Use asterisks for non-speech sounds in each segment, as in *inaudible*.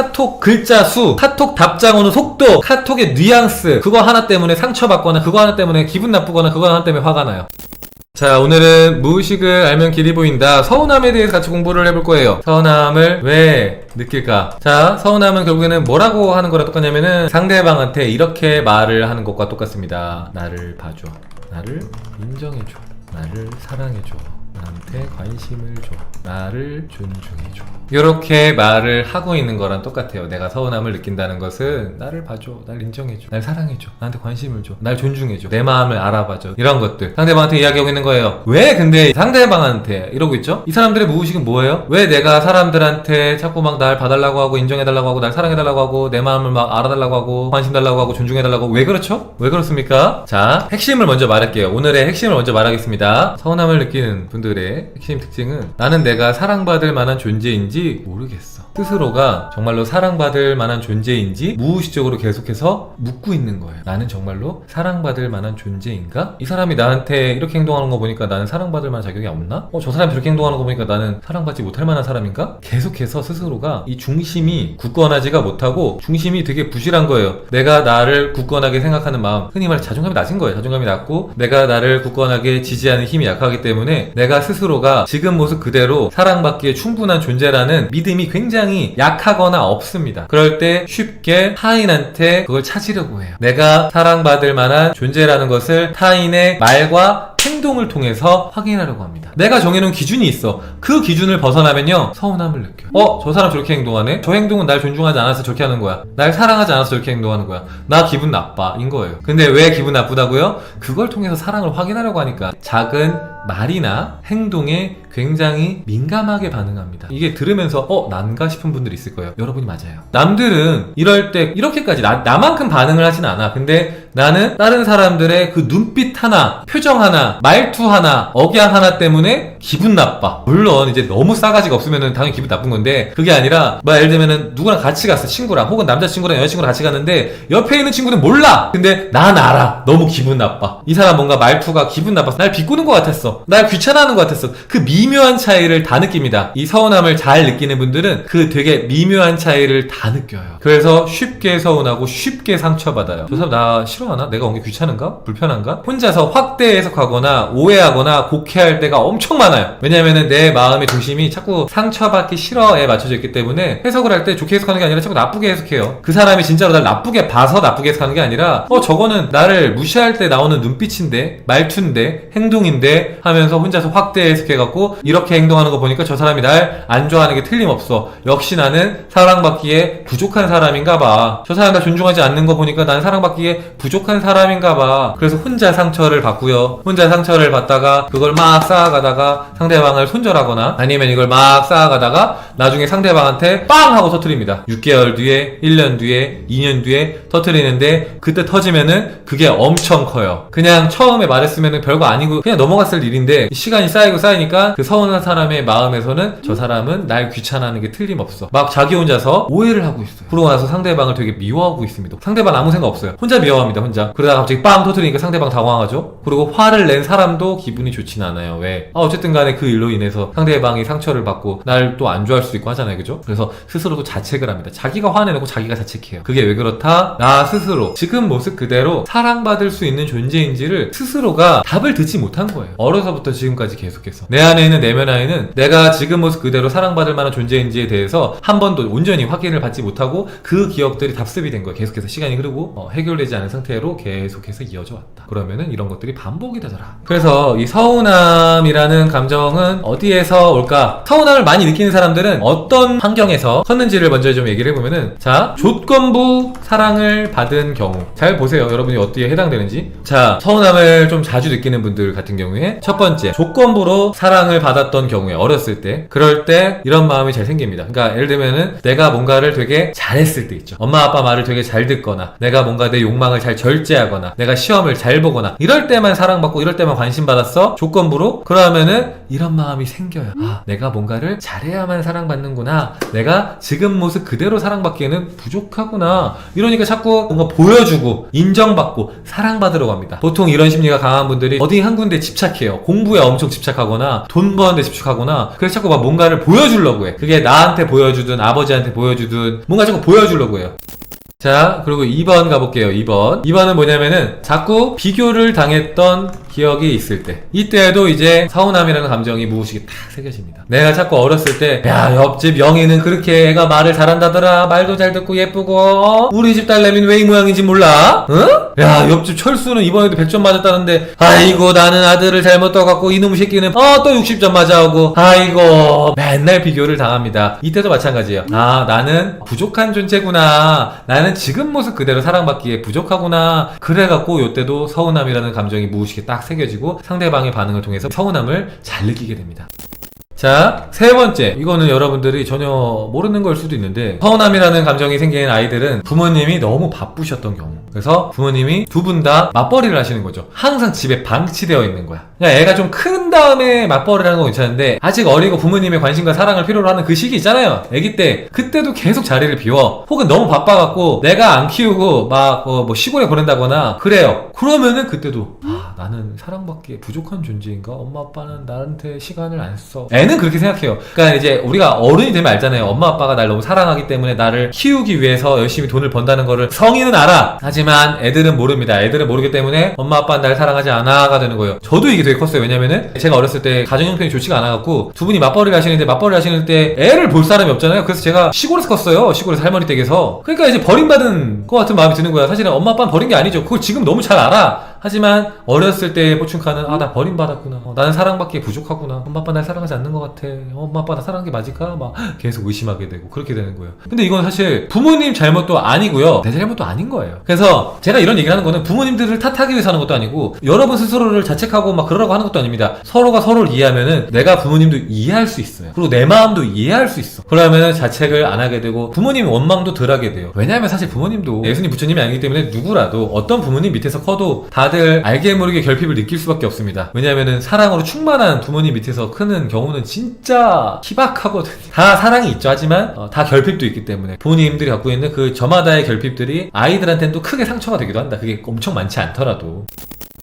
카톡 글자 수, 카톡 답장 오는 속도, 카톡의 뉘앙스, 그거 하나 때문에 상처받거나, 그거 하나 때문에 기분 나쁘거나, 그거 하나 때문에 화가 나요. 자, 오늘은 무의식을 알면 길이 보인다. 서운함에 대해서 같이 공부를 해볼 거예요. 서운함을 왜 느낄까? 자, 서운함은 결국에는 뭐라고 하는 거랑 똑같냐면은 상대방한테 이렇게 말을 하는 것과 똑같습니다. 나를 봐줘. 나를 인정해줘. 나를 사랑해줘. 나한테 관심을 줘. 나를 존중해줘. 이렇게 말을 하고 있는 거랑 똑같아요. 내가 서운함을 느낀다는 것은 나를 봐줘. 날 인정해줘. 날 사랑해줘. 나한테 관심을 줘. 날 존중해줘. 내 마음을 알아봐줘. 이런 것들. 상대방한테 이야기하고 있는 거예요. 왜 근데 상대방한테 이러고 있죠? 이 사람들의 무의식은 뭐예요? 왜 내가 사람들한테 자꾸 막 날 봐달라고 하고 인정해달라고 하고 날 사랑해달라고 하고 내 마음을 막 알아달라고 하고 관심 달라고 하고 존중해달라고 하고 왜 그렇죠? 왜 그렇습니까? 자, 핵심을 먼저 말할게요. 오늘의 핵심을 먼저 말하겠습니다. 서운함을 느끼는 분들의 핵심 특징은 나는 내가 사랑받을 만한 존재인지 모르겠어. 스스로가 정말로 사랑받을 만한 존재인지 무의식적으로 계속해서 묻고 있는 거예요. 나는 정말로 사랑받을 만한 존재인가? 이 사람이 나한테 이렇게 행동하는 거 보니까 나는 사랑받을 만한 자격이 없나? 어, 저 사람이 저렇게 행동하는 거 보니까 나는 사랑받지 못할 만한 사람인가? 계속해서 스스로가 이 중심이 굳건하지가 못하고 중심이 되게 부실한 거예요. 내가 나를 굳건하게 생각하는 마음, 흔히 말해 자존감이 낮은 거예요. 자존감이 낮고 내가 나를 굳건하게 지지하는 힘이 약하기 때문에 내가 스스로가 지금 모습 그대로 사랑받기에 충분한 존재라는 믿음이 굉장히 약하거나 없습니다. 그럴 때 쉽게 타인한테 그걸 찾으려고 해요. 내가 사랑받을 만한 존재라는 것을 타인의 말과 행동을 통해서 확인하려고 합니다. 내가 정해놓은 기준이 있어. 그 기준을 벗어나면요, 서운함을 느껴요. 어, 저 사람 저렇게 행동하네? 저 행동은 날 존중하지 않아서 저렇게 하는 거야. 날 사랑하지 않아서 저렇게 행동하는 거야. 나 기분 나빠. 인 거예요. 근데 왜 기분 나쁘다고요? 그걸 통해서 사랑을 확인하려고 하니까 작은 말이나 행동에 굉장히 민감하게 반응합니다. 이게 들으면서 어 난가 싶은 분들이 있을 거예요. 여러분이 맞아요. 남들은 이럴 때 이렇게까지 나, 나만큼 반응을 하진 않아. 근데 나는 다른 사람들의 그 눈빛 하나, 표정 하나, 말투 하나, 억양 하나 때문에 기분 나빠. 물론 이제 너무 싸가지가 없으면은 당연히 기분 나쁜 건데 그게 아니라 뭐 예를 들면은 누구랑 같이 갔어 친구랑 혹은 남자친구랑 여자친구랑 같이 갔는데 옆에 있는 친구는 몰라. 근데 난 알아. 너무 기분 나빠. 이 사람 뭔가 말투가 기분 나빠서 날 비꼬는 것 같았어. 날 귀찮아하는 것 같았어. 그 미묘한 차이를 다 느낍니다. 이 서운함을 잘 느끼는 분들은 그 되게 미묘한 차이를 다 느껴요. 그래서 쉽게 서운하고 쉽게 상처받아요. 저 사람 나 싫어하나? 내가 온 게 귀찮은가? 불편한가? 혼자서 확대 해석하거나 오해하거나 곡해할 때가 엄청 많아 요. 왜냐면은 내 마음의 중심이 자꾸 상처받기 싫어에 맞춰져 있기 때문에 해석을 할 때 좋게 해석하는 게 아니라 자꾸 나쁘게 해석해요. 그 사람이 진짜로 날 나쁘게 봐서 나쁘게 해석하는 게 아니라 어 저거는 나를 무시할 때 나오는 눈빛인데 말투인데 행동인데 하면서 혼자서 확대 해석해갖고 이렇게 행동하는 거 보니까 저 사람이 날 안 좋아하는 게 틀림없어. 역시 나는 사랑받기에 부족한 사람인가 봐. 저 사람 나 존중하지 않는 거 보니까 난 사랑받기에 부족한 사람인가 봐. 그래서 혼자 상처를 받고요. 혼자 상처를 받다가 그걸 막 쌓아가다가 상대방을 손절하거나 아니면 이걸 막 쌓아가다가 나중에 상대방한테 빵 하고 터트립니다. 6개월 뒤에, 1년 뒤에, 2년 뒤에 터트리는데 그때 터지면은 그게 엄청 커요. 그냥 처음에 말했으면은 별거 아니고 그냥 넘어갔을 일인데 시간이 쌓이고 쌓이니까 그 서운한 사람의 마음에서는 저 사람은 날 귀찮아하는 게 틀림없어. 막 자기 혼자서 오해를 하고 있어요. 그러고 나서 상대방을 되게 미워하고 있습니다. 상대방 아무 생각 없어요. 혼자 미워합니다. 혼자. 그러다가 갑자기 빵 터트리니까 상대방 당황하죠. 그리고 화를 낸 사람도 기분이 좋진 않아요. 왜? 아, 어쨌든 간에 그 일로 인해서 상대방이 상처를 받고 날 또 안 좋아할 수도 있고 하잖아요. 그죠? 그래서 스스로도 자책을 합니다. 자기가 화내놓고 자기가 자책해요. 그게 왜 그렇다? 나 스스로 지금 모습 그대로 사랑받을 수 있는 존재인지를 스스로가 답을 듣지 못한 거예요. 어려서부터 지금까지 계속해서. 내 안에 있는 내면 안에는 내가 지금 모습 그대로 사랑받을 만한 존재인지에 대해서 한 번도 온전히 확인을 받지 못하고 그 기억들이 답습이 된 거예요. 계속해서 시간이 흐르고 어, 해결되지 않은 상태로 계속해서 이어져 왔다. 그러면은 이런 것들이 반복이 되더라. 그래서 이 서운함이라는 감 정은 어디에서 올까? 서운함을 많이 느끼는 사람들은 어떤 환경에서 컸는지를 먼저 좀 얘기를 해보면은 자 조건부 사랑을 받은 경우 잘 보세요. 여러분이 어디에 해당되는지 자 서운함을 좀 자주 느끼는 분들 같은 경우에 첫 번째 조건부로 사랑을 받았던 경우에 어렸을 때 그럴 때 이런 마음이 잘 생깁니다. 그러니까 예를 들면은 내가 뭔가를 되게 잘했을 때 있죠. 엄마 아빠 말을 되게 잘 듣거나 내가 뭔가 내 욕망을 잘 절제하거나 내가 시험을 잘 보거나 이럴 때만 사랑받고 이럴 때만 관심 받았어 조건부로 그러면은 이런 마음이 생겨요. 아, 내가 뭔가를 잘해야만 사랑받는구나. 내가 지금 모습 그대로 사랑받기에는 부족하구나. 이러니까 자꾸 뭔가 보여주고 인정받고 사랑받으려고 합니다. 보통 이런 심리가 강한 분들이 어디 한 군데 집착해요. 공부에 엄청 집착하거나 돈 버는데 집착하거나 그래서 자꾸 막 뭔가를 보여주려고 해. 그게 나한테 보여주든 아버지한테 보여주든 뭔가 자꾸 보여주려고 해요. 자, 그리고 2번 가볼게요. 2번. 2번은 뭐냐면은 자꾸 비교를 당했던 기억이 있을 때. 이때에도 이제 서운함이라는 감정이 무의식에 탁 새겨집니다. 내가 자꾸 어렸을 때, 야, 옆집 영희는 그렇게 애가 말을 잘한다더라. 말도 잘 듣고 예쁘고, 어? 우리 집 딸내미는 왜 이 모양인지 몰라? 응? 야, 옆집 철수는 이번에도 100점 맞았다는데, 아이고, 나는 아들을 잘못 떠갖고 이놈 새끼는, 어, 또 60점 맞아오고, 아이고, 맨날 비교를 당합니다. 이때도 마찬가지예요. 아, 나는 부족한 존재구나. 나는 지금 모습 그대로 사랑받기에 부족하구나. 그래갖고 요때도 서운함이라는 감정이 무의식에 딱 새겨지고 상대방의 반응을 통해서 서운함을 잘 느끼게 됩니다. 자, 세 번째. 이거는 여러분들이 전혀 모르는 걸 수도 있는데, 서운함이라는 감정이 생긴 아이들은 부모님이 너무 바쁘셨던 경우. 그래서 부모님이 두 분 다 맞벌이를 하시는 거죠. 항상 집에 방치되어 있는 거야. 그냥 애가 좀 큰 다음에 맞벌이를 하는 건 괜찮은데, 아직 어리고 부모님의 관심과 사랑을 필요로 하는 그 시기 있잖아요. 아기 때. 그때도 계속 자리를 비워. 혹은 너무 바빠갖고, 내가 안 키우고, 막, 어, 뭐 시골에 보낸다거나, 그래요. 그러면은 그때도, 아, 나는 사랑받기에 부족한 존재인가? 엄마 아빠는 나한테 시간을 안 써. 애는 그렇게 생각해요. 그러니까 이제 우리가 어른이 되면 알잖아요. 엄마 아빠가 날 너무 사랑하기 때문에 나를 키우기 위해서 열심히 돈을 번다는 거를 성인은 알아. 하지만 애들은 모릅니다. 애들은 모르기 때문에 엄마 아빠는 날 사랑하지 않아가 되는 거예요. 저도 이게 되게 컸어요. 왜냐면은 제가 어렸을 때 가정 형편이 좋지가 않아갖고 두 분이 맞벌이를 하시는데 맞벌이 하시는 때 애를 볼 사람이 없잖아요. 그래서 제가 시골에서 컸어요. 시골에서 할머니 댁에서. 그러니까 이제 버림받은 것 같은 마음이 드는 거야. 사실은 엄마 아빠는 버린 게 아니죠. 그걸 지금 너무 잘 알아. 하지만 어렸을 때의 포춘카는 아 나 버림받았구나. 어, 나는 사랑받기에 부족하구나. 엄마 아빠 날 사랑하지 않는 것 같아. 어, 엄마 아빠 나 사랑한 게 맞을까? 막 계속 의심하게 되고 그렇게 되는 거예요. 근데 이건 사실 부모님 잘못도 아니고요. 내 잘못도 아닌 거예요. 그래서 제가 이런 얘기를 하는 거는 부모님들을 탓하기 위해서 하는 것도 아니고 여러분 스스로를 자책하고 막 그러라고 하는 것도 아닙니다. 서로가 서로를 이해하면은 내가 부모님도 이해할 수 있어요. 그리고 내 마음도 이해할 수 있어. 그러면은 자책을 안 하게 되고 부모님 원망도 덜 하게 돼요. 왜냐하면 사실 부모님도 예수님 부처님이 아니기 때문에 누구라도 어떤 부모님 밑에서 커도 다들 알게 모르게 결핍을 느낄 수밖에 없습니다. 왜냐면은 사랑으로 충만한 부모님 밑에서 크는 경우는 진짜 희박하거든요. *laughs* 다 사랑이 있죠. 하지만 어, 다 결핍도 있기 때문에 부모님들이 갖고 있는 그 저마다의 결핍들이 아이들한테는 또 크게 상처가 되기도 한다. 그게 엄청 많지 않더라도.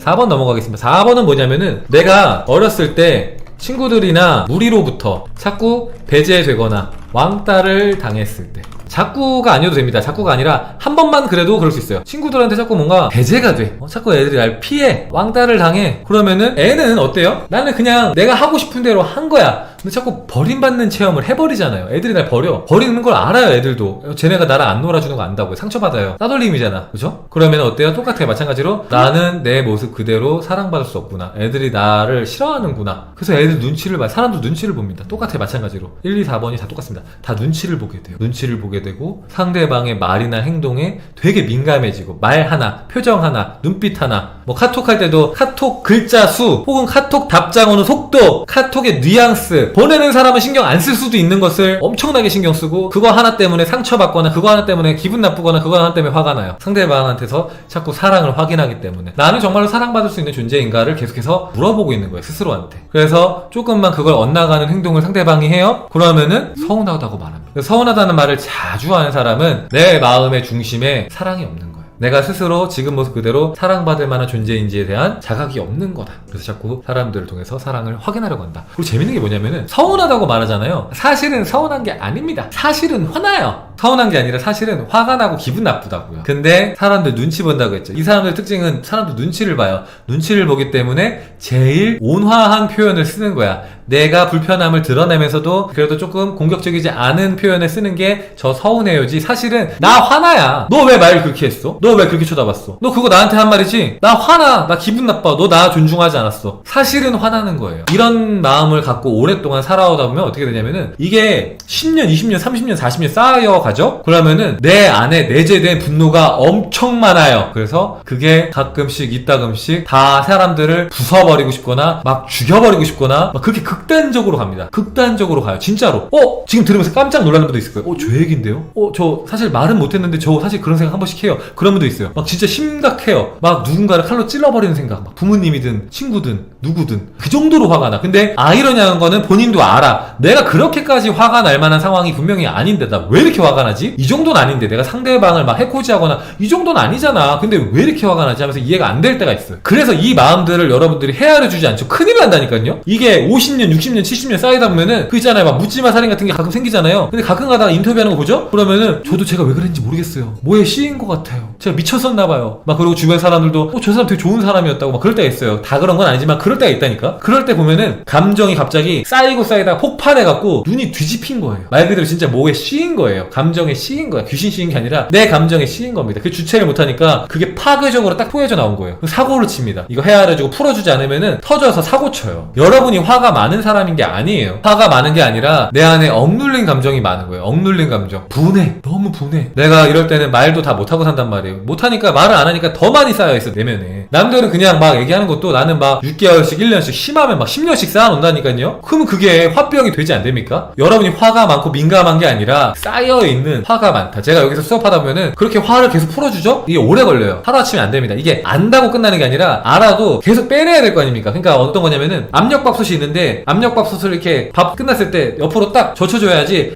4번 넘어가겠습니다. 4번은 뭐냐면은 내가 어렸을 때 친구들이나 무리로부터 자꾸 배제되거나 왕따를 당했을 때 자꾸가 아니어도 됩니다. 자꾸가 아니라 한 번만 그래도 그럴 수 있어요. 친구들한테 자꾸 뭔가 배제가 돼. 어, 자꾸 애들이 날 피해. 왕따를 당해. 그러면은 애는 어때요? 나는 그냥 내가 하고 싶은 대로 한 거야. 근데 자꾸 버림받는 체험을 해버리잖아요. 애들이 날 버려. 버리는 걸 알아요, 애들도. 쟤네가 나랑 안 놀아주는 거 안다고요. 상처받아요. 따돌림이잖아. 그죠? 그러면 어때요? 똑같아요. 마찬가지로 나는 내 모습 그대로 사랑받을 수 없구나. 애들이 나를 싫어하는구나. 그래서 애들 눈치를 봐. 사람도 눈치를 봅니다. 똑같아요. 마찬가지로. 1, 2, 4번이 다 똑같습니다. 다 눈치를 보게 돼요. 눈치를 보게 되고 상대방의 말이나 행동에 되게 민감해지고 말 하나, 표정 하나, 눈빛 하나 뭐 카톡 할 때도 카톡 글자 수 혹은 카톡 답장 오는 속도, 카톡의 뉘앙스 보내는 사람은 신경 안 쓸 수도 있는 것을 엄청나게 신경 쓰고 그거 하나 때문에 상처받거나 그거 하나 때문에 기분 나쁘거나 그거 하나 때문에 화가 나요. 상대방한테서 자꾸 사랑을 확인하기 때문에 나는 정말로 사랑받을 수 있는 존재인가를 계속해서 물어보고 있는 거예요. 스스로한테. 그래서 조금만 그걸 엇나가는 행동을 상대방이 해요. 그러면은 서운하다고 말합니다. 서운하다는 말을 자주 하는 사람은 내 마음의 중심에 사랑이 없는 거예요. 내가 스스로 지금 모습 그대로 사랑받을 만한 존재인지에 대한 자각이 없는 거다. 그래서 자꾸 사람들을 통해서 사랑을 확인하려고 한다. 그리고 재밌는 게 뭐냐면은 서운하다고 말하잖아요. 사실은 서운한 게 아닙니다. 사실은 화나요. 서운한 게 아니라 사실은 화가 나고 기분 나쁘다고요. 근데 사람들 눈치 본다고 했죠. 이 사람들 특징은 사람들 눈치를 봐요. 눈치를 보기 때문에 제일 온화한 표현을 쓰는 거야. 내가 불편함을 드러내면서도 그래도 조금 공격적이지 않은 표현을 쓰는 게 저 서운해요지. 사실은 나 화나야. 너 왜 말 그렇게 했어? 너 왜 그렇게 쳐다봤어? 너 그거 나한테 한 말이지? 나 화나. 나 기분 나빠. 너 나 존중하지 않았어. 사실은 화나는 거예요. 이런 마음을 갖고 오랫동안 살아오다 보면 어떻게 되냐면은 이게 10년, 20년, 30년, 40년 쌓여 가 죠? 그러면은 내 안에 내재된 분노가 엄청 많아요. 그래서 그게 가끔씩 이따금씩 다 사람들을 부숴버리고 싶거나 막 죽여버리고 싶거나 막 그렇게 극단적으로 갑니다. 극단적으로 가요. 진짜로. 어? 지금 들으면서 깜짝 놀라는 분도 있을 거예요. 어? 저 얘긴데요? 어? 저 사실 말은 못했는데 저 사실 그런 생각 한 번씩 해요. 그런 분도 있어요. 막 진짜 심각해요. 막 누군가를 칼로 찔러버리는 생각. 막 부모님이든 친구든 누구든. 그 정도로 화가 나. 근데 아이러니한 거는 본인도 알아. 내가 그렇게까지 화가 날 만한 상황이 분명히 아닌데 나 왜 이렇게 화가 나지? 이 정도는 아닌데 내가 상대방을 막 해코지하거나 이 정도는 아니잖아. 근데 왜 이렇게 화가 나지? 하면서 이해가 안 될 때가 있어요 그래서 이 마음들을 여러분들이 헤아려 주지 않죠. 큰일 난다니까요. 이게 50년 60년 70년 쌓이다 보면은 그 있잖아요. 막 묻지마 살인 같은 게 가끔 생기잖아요. 근데 가끔 가다가 인터뷰하는 거 보죠? 그러면은 저도 제가 왜 그랬는지 모르겠어요. 뭐에 씌인 것 같아요. 제가 미쳤었나 봐요. 막 그리고 주변 사람들도 어, 저 사람 되게 좋은 사람이었다고 막 그럴 때가 있어요. 다 그런 건 아니지만 그럴 때가 있다니까? 그럴 때 보면은 감정이 갑자기 쌓이고 쌓이다 폭발해갖고 눈이 뒤집힌 거예요. 말 그대로 진짜 뭐에 씌인 거예요. 감정에 씌인 거야. 귀신 씌인 게 아니라 내 감정에 씌인 겁니다. 그 주체를 못하니까 그게 파괴적으로 딱 포해져 나온 거예요. 그 사고를 칩니다. 이거 헤아려주고 풀어주지 않으면은 터져서 사고 쳐요. 여러분이 화가 많은 사람인 게 아니에요. 화가 많은 게 아니라 내 안에 억눌린 감정이 많은 거예요. 억눌린 감정. 분해. 너무 분해. 내가 이럴 때는 말도 다 못하고 산단 말이에요. 못하니까 말을 안 하니까 더 많이 쌓여있어 내면에. 남들은 그냥 막 얘기하는 것도 나는 막 6개월 씩 1년씩 심하면 막 10년씩 쌓아놓는다니까요? 그러면 그게 화병이 되지 않됩니까? 여러분이 화가 많고 민감한 게 아니라 쌓여있는 화가 많다. 제가 여기서 수업하다 보면은 그렇게 화를 계속 풀어주죠? 이게 오래 걸려요. 하루아침에 안 됩니다. 이게 안다고 끝나는 게 아니라 알아도 계속 빼내야 될 거 아닙니까? 그러니까 어떤 거냐면은 압력밥솥이 있는데 압력밥솥을 이렇게 밥 끝났을 때 옆으로 딱 젖혀줘야지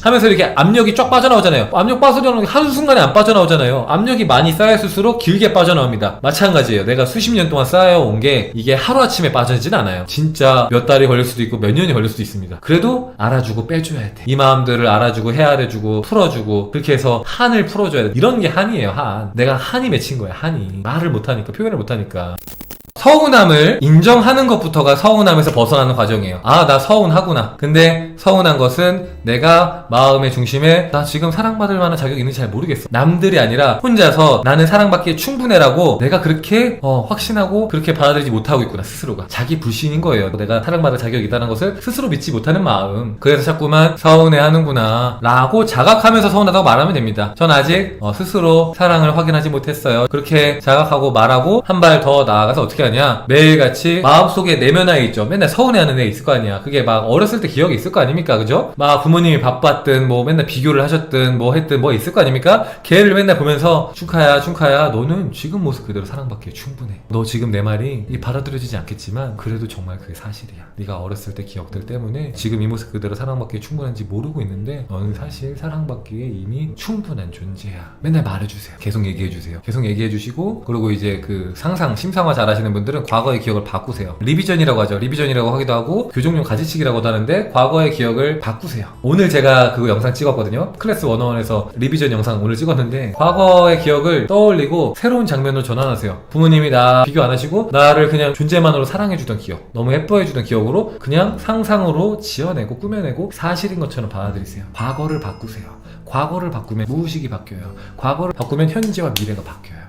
하면서 이렇게 압력이 쫙 빠져나오잖아요. 압력 빠져나오는 게 한순간에 안 빠져나오잖아요. 압력이 많이 쌓였을수록 길게 빠져나옵니다. 마찬가지예요. 내가 수십 년 동안 쌓여온 게 이게 하루아침에 빠져지진 않아요. 진짜 몇 달이 걸릴 수도 있고 몇 년이 걸릴 수도 있습니다. 그래도 알아주고 빼줘야 돼. 이 마음들을 알아주고 헤아려주고 풀어주고 그렇게 해서 한을 풀어줘야 돼. 이런 게 한이에요, 한. 내가 한이 맺힌 거야, 한이. 말을 못하니까, 표현을 못하니까. 서운함을 인정하는 것부터가 서운함에서 벗어나는 과정이에요. 아, 나 서운하구나. 근데 서운한 것은 내가 마음의 중심에 나 지금 사랑받을 만한 자격이 있는지 잘 모르겠어. 남들이 아니라 혼자서 나는 사랑받기에 충분해라고 내가 그렇게 어, 확신하고 그렇게 받아들이지 못하고 있구나, 스스로가. 자기 불신인 거예요. 내가 사랑받을 자격이 있다는 것을 스스로 믿지 못하는 마음. 그래서 자꾸만 서운해 하는구나. 라고 자각하면서 서운하다고 말하면 됩니다. 전 아직 어, 스스로 사랑을 확인하지 못했어요. 그렇게 자각하고 말하고 한 발 더 나아가서 어떻게 하냐 매일같이 마음속에 내면화에 있죠. 맨날 서운해하는 애 있을 거 아니야. 그게 막 어렸을 때 기억이 있을 거 아닙니까? 그죠? 막 부모님이 바빴든 뭐 맨날 비교를 하셨든 뭐 했든 뭐 있을 거 아닙니까? 걔를 맨날 보면서 충카야 충카야. 너는 지금 모습 그대로 사랑받기에 충분해. 너 지금 내 말이 이 받아들여지지 않겠지만 그래도 정말 그게 사실이야. 네가 어렸을 때 기억들 때문에 지금 이 모습 그대로 사랑받기에 충분한지 모르고 있는데 너는 사실 사랑받기에 이미 충분한 존재야. 맨날 말해주세요. 계속 얘기해주세요. 계속 얘기해주시고 그리고 이제 그 상상 심상화 잘하시는 분들은 과거의 기억을 바꾸세요. 리비전이라고 하죠. 리비전이라고 하기도 하고 교정용 가지치기라고도 하는데 과거의 기억을 바꾸세요. 오늘 제가 그 영상 찍었거든요. 클래스 101에서 리비전 영상 오늘 찍었는데 과거의 기억을 떠올리고 새로운 장면으로 전환하세요. 부모님이 나 비교 안 하시고 나를 그냥 존재만으로 사랑해주던 기억 너무 예뻐해주던 기억으로 그냥 상상으로 지어내고 꾸며내고 사실인 것처럼 받아들이세요. 과거를 바꾸세요. 과거를 바꾸면 무의식이 바뀌어요. 과거를 바꾸면 현재와 미래가 바뀌어요